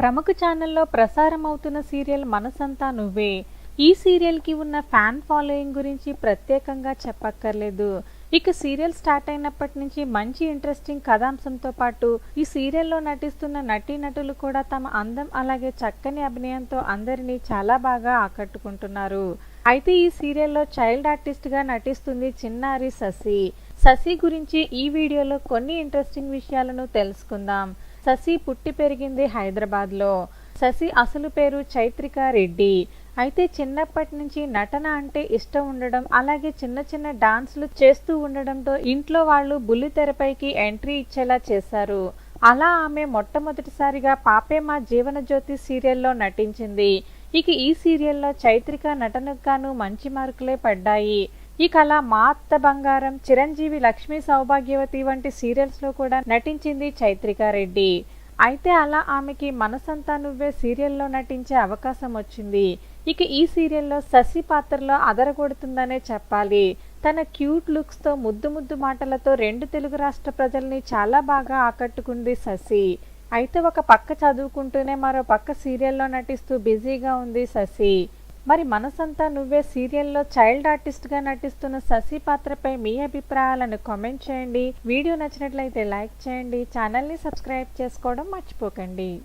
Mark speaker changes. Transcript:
Speaker 1: ప్రముఖ ఛానల్లో ప్రసారం అవుతున్న సీరియల్ మనసంతా నువ్వే. ఈ సీరియల్కి ఉన్న ఫ్యాన్ ఫాలోయింగ్ గురించి ప్రత్యేకంగా చెప్పక్కర్లేదు. ఇక సీరియల్ స్టార్ట్ అయినప్పటి నుంచి మంచి ఇంట్రెస్టింగ్ కథాంశంతో పాటు ఈ సీరియల్లో నటిస్తున్న నటీనటులు కూడా తమ అందం అలాగే చక్కని అభినయంతో అందరినీ చాలా బాగా ఆకట్టుకుంటున్నారు. అయితే ఈ సీరియల్లో చైల్డ్ ఆర్టిస్ట్గా నటిస్తుంది చిన్నారి శశి. శశి గురించి ఈ వీడియోలో కొన్ని ఇంట్రెస్టింగ్ విషయాలను తెలుసుకుందాం. శశి పుట్టి పెరిగింది హైదరాబాద్లో. శశి అసలు పేరు చైత్రిక రెడ్డి. అయితే చిన్నప్పటి నుంచి నటన అంటే ఇష్టం ఉండడం అలాగే చిన్న చిన్న డాన్స్లు చేస్తూ ఉండడంతో ఇంట్లో వాళ్ళు బుల్లితెరపైకి ఎంట్రీ ఇచ్చేలా చేశారు. అలా ఆమె మొట్టమొదటిసారిగా పాపే మా జీవన జ్యోతి సీరియల్లో నటించింది. ఇక ఈ సీరియల్లో చైత్రిక నటనకు గాను మంచి మార్కులే పడ్డాయి. ఈ కళ మా అత్త బంగారం చిరంజీవి లక్ష్మీ సౌభాగ్యవతి వంటి సీరియల్స్లో కూడా నటించింది చైత్రికారెడ్డి అయితే అలా ఆమెకి మనసంతా నువ్వే సీరియల్లో నటించే అవకాశం వచ్చింది. ఇక ఈ సీరియల్లో శశి పాత్రలో అదరగొడుతుందనే చెప్పాలి. తన క్యూట్ లుక్స్తో ముద్దు ముద్దు మాటలతో రెండు తెలుగు రాష్ట్ర ప్రజల్ని చాలా బాగా ఆకట్టుకుంది శశి. అయితే ఒక పక్క చదువుకుంటూనే మరో పక్క సీరియల్లో నటిస్తూ బిజీగా ఉంది శశి. మరి మనసంతా నువ్వే సీరియల్లో చైల్డ్ ఆర్టిస్ట్గా నటిస్తున్న శశి పాత్రపై మీ అభిప్రాయాలను కామెంట్ చేయండి. వీడియో నచ్చినట్లయితే లైక్ చేయండి. ఛానల్ని సబ్స్క్రైబ్ చేసుకోవడం మర్చిపోకండి.